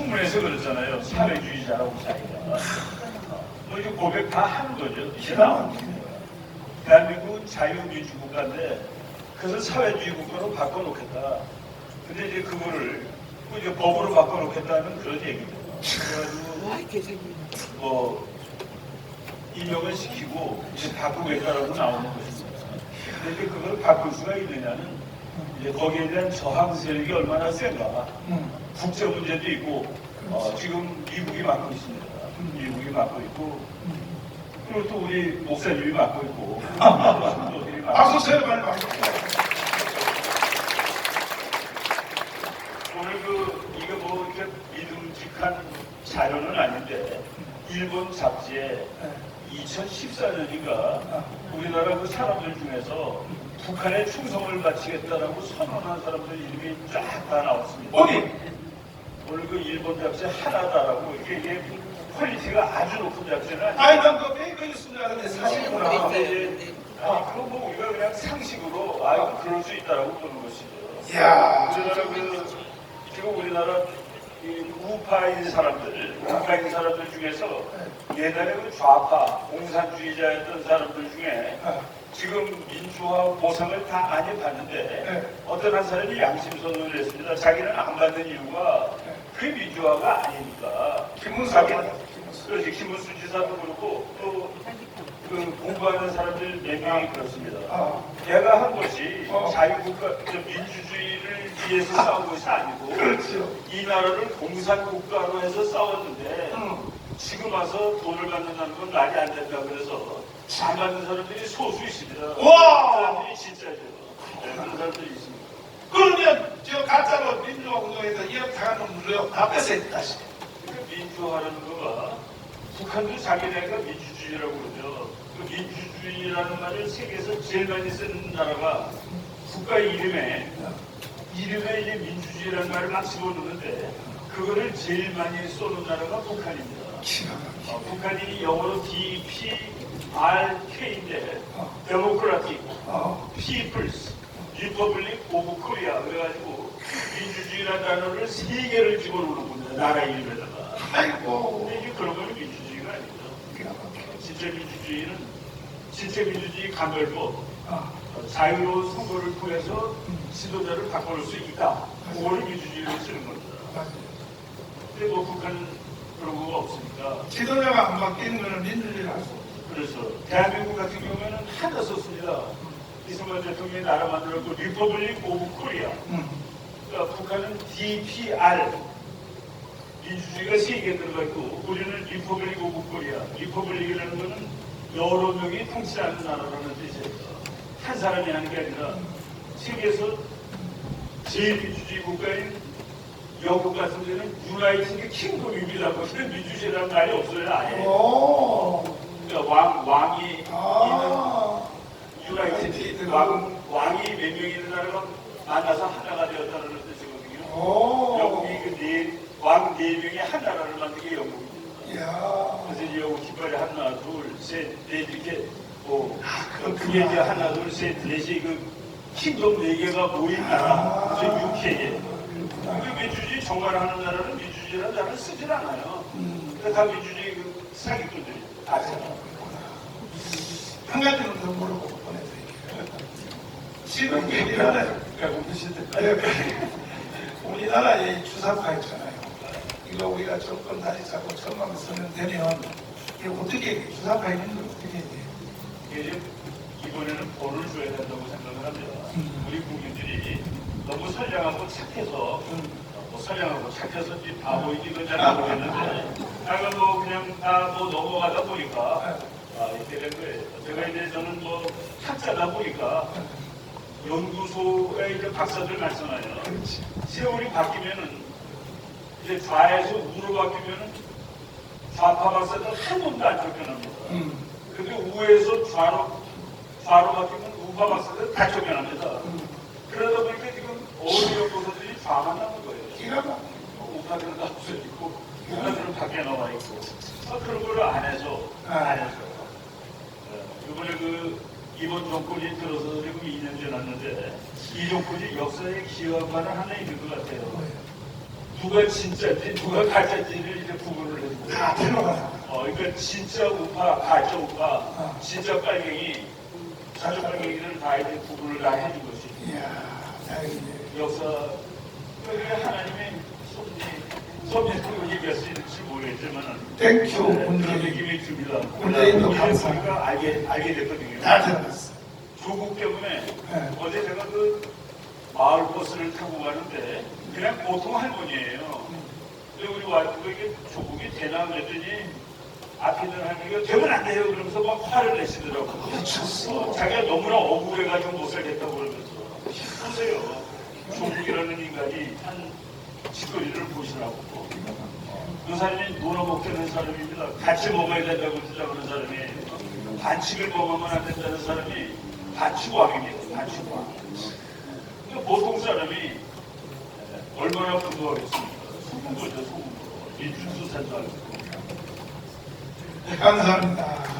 청문회에서 그랬잖아요. 사회주의자라고 자기가. 뭐 이제 고백 다 하는 거죠. 이게 나오는 거예요. 대한민국은 자유민주 국가인데 그래서 사회주의 국가로 바꿔놓겠다. 근데 이제 그거를 뭐 이제 법으로 바꿔놓겠다는 그런 얘기죠. 그래가지고 뭐 임명을 시키고 이제 바꾸겠다라고 나오는 것입니다. 근데 이제 그걸 바꿀 수가 있느냐는 이제 거기에 대한 저항 세력이 얼마나 센가. 국제 문제도 있고 어, 지금 미국이 맡고 있습니다. 미국이 맡고 있고 그리고 또 우리 목사님이 맡고 있고. 박수 세요 빨리 박수. 오늘 그 이거 뭐 이렇게 믿음직한 자료는 아닌데 일본 잡지에 2014년인가 우리나라 그 사람들 중에서 북한에 충성을 바치겠다라고 선언한 사람들 이름이 쫙 다 나왔습니다. 어디? 오늘 그 일본 잡지 하나다라고 이게, 이게 퀄리티가 아주 높은 잡지는. 아니 난그 페이크 뉴스인 알았는데 이제 아, 그거 뭐 우리가 그냥 상식으로 아 그럴 수 있다라고 보는 것이죠. 이야. 우리나라 그 지금 우리나라 이 우파인 사람들, 우파인 사람들 중에서 옛날에 그 좌파 공산주의자였던 사람들 중에 지금 민주화 보상을 다 많이 받는데 네. 어떤 한 사람이 양심 선언을 했습니다. 자기는 안 받는 이유가 그게 민주화가 아니니까. 김문수. 그렇지 김문수 지사도 그렇고 또 그 공부하는 사람들 몇 명이 그렇습니다. 아. 걔가 한 것이 어. 자유국가, 저 민주주의를 위해서 싸운 것이 아니고 그렇죠. 이 나라를 공산국가로 해서 싸웠는데 응. 지금 와서 돈을 받는다는 건 말이 안 된다 그래서 안 받는 사람들이 소수 있습니다. 와! 사람들이 진짜죠. 네, 그런 사람들이 있습니다. 그러면 저 가짜로 민주화 운동에서 이억 당한 놈들요 다 뺏어야 다시. 그러니까 민주화라는 거가 북한도 자기네가 민주주의라고 그러죠. 그 민주주의라는 말을 세계에서 제일 많이 쓰는 나라가 국가 이름에 이름에 이제 민주주의라는 말을 막 집어넣는데 그거를 제일 많이 쏘는 나라가 북한입니다. 어, 북한이 영어로 DPRK인데 데모크라틱 어. People's Republic of Korea 그래가지고 민주주의라는 단어를 세 개를 집어넣는 겁니다. 나라 이름에다가. 아이고. 근데 이게 그런 거는 민주주의가 막히게. 진짜 민주주의는 진짜 민주주의 간별법 아. 어, 자유로운 선거를 통해서 지도자를 바꿔놓을 수 있다. 그거를 민주주의로 쓰는 겁니다. 근데 뭐 북한은 그런 거가 없으니까 지도자가 안 바뀌는 거는 없어. 그래서 대한민국 같은 경우에는 하나 썼습니다. 이승만 대통령이 나라 만들었고 리퍼블릭 오브 코리아. 응. 그러니까 북한은 DPR 민주주의가 세개 들어가 있고 우리는 리퍼블릭 오브 코리아. 리퍼블릭이라는 것은 여러 명이 통치하는 나라라는 뜻이에요. 한 사람이 하는 게 아니라 세계에서 제일 민주주의 국가인 영국 같은 데는 유나이티드 킹덤입니다. 거기는 민주주의라는 말이 없어요. 아예. 오. 그러니까 왕, 왕이 있는 아. 유나이티드 왕, 왕이 몇 명 있는 나라가 만나서 하나가 되었다는 뜻이거든요. 오. 영국이 그 네, 왕네 명이 한 나라를 만든 게 영국입니다. 그래서 이제 영국 깃발이 하나, 둘, 셋, 넷 이렇게 뭐 그렇구나. 그게 이제 하나, 둘, 셋, 넷이 그 킹덤 네 개가 모인 나라, 그래서 UK에. 그렇구나. 그 민주주의 정말하는 나라는 민주주의라는 단어를 쓰질 않아요. 근데 다 민주주의 그 사기꾼들이 아잖아. 한 가지는 더 물어보고 보내드릴게요. 지금 우리나라, 우리나라에 주사파 있잖아요. 이거 우리가 정권 다시 잡고 천만 쓰면 되면 이게 어떻게 주사파 있는 걸 어떻게 해야 돼요? 이번에는 벌을 줘야 된다고 생각을 합니다. 우리 국민들이 너무 선량하고 착해서 뭐 선량하고 착해서 이 바보이기도 잘 모르겠는데 약간 뭐 그냥 다 뭐 넘어가다 보니까 아 이렇게 된 거예요. 제가 이제 저는 뭐 학자다 보니까 연구소에 이제 박사들 말씀하요 그렇지. 세월이 바뀌면은 이제 좌에서 우로 바뀌면은 좌파 박사들 한 놈도 안 쫓겨납니다. 음. 근데 우에서 좌로 좌로 바뀌면 우파 박사들 다 쫓겨납니다. 그러다 보니까 지금 어느 연구소들이 좌만 남은 거예요. 기가 막히게. 우파들은 다 없어지고 우파들은 밖에 나와 있고 아, 그런 걸 안 해서 안 해서 어, 이번에 그 이번 정권이 들어서 지금 2년 지났는데 이 정권이 역사에 기여한 바는 하나 있는 것 같아요. 누가 진짜인지 누가 가짜인지를 이제 구분을 해주고 다 나. 어, 그러니까 진짜 우파, 가짜 우파, 진짜 빨갱이, 가짜 빨갱이를 다 이제 구분을 다 해준 것이 이야, 다행이네. 역사, 그게 하나님의 섭리, 섭리라고 얘기할 수 있을지 모르겠지만 땡큐, 문재인. 느낌이 듭니다. 문재인도 우리는 감사합니다. 우리가 알게, 알게 됐거든요. 다 들어갔어. 조국 때문에 네. 어제 제가 그 마을 버스를 타고 가는데 그냥 보통 할머니예요. 근데 우리 와이프가 이게 조국이 되나 그랬더니 앞에 있는 할머니가 되면 안 돼요 그러면서 막 화를 내시더라고요. 미쳤어. 어, 자기가 너무나 억울해가지고 못 살겠다고 그러면서 보세요. 조국이라는 인간이 한 짓거리를 보시라고. 그 사람이 놀아먹자는 사람입니다. 같이 먹어야 된다고 주장하는 사람이 반칙을 먹으면 안 된다는 사람이 반칙왕입니다. 반칙왕. 그러니까 보통 사람이 얼마나 분노하겠습니까? 속은 거. 이 준수산도 알고. 감사합니다.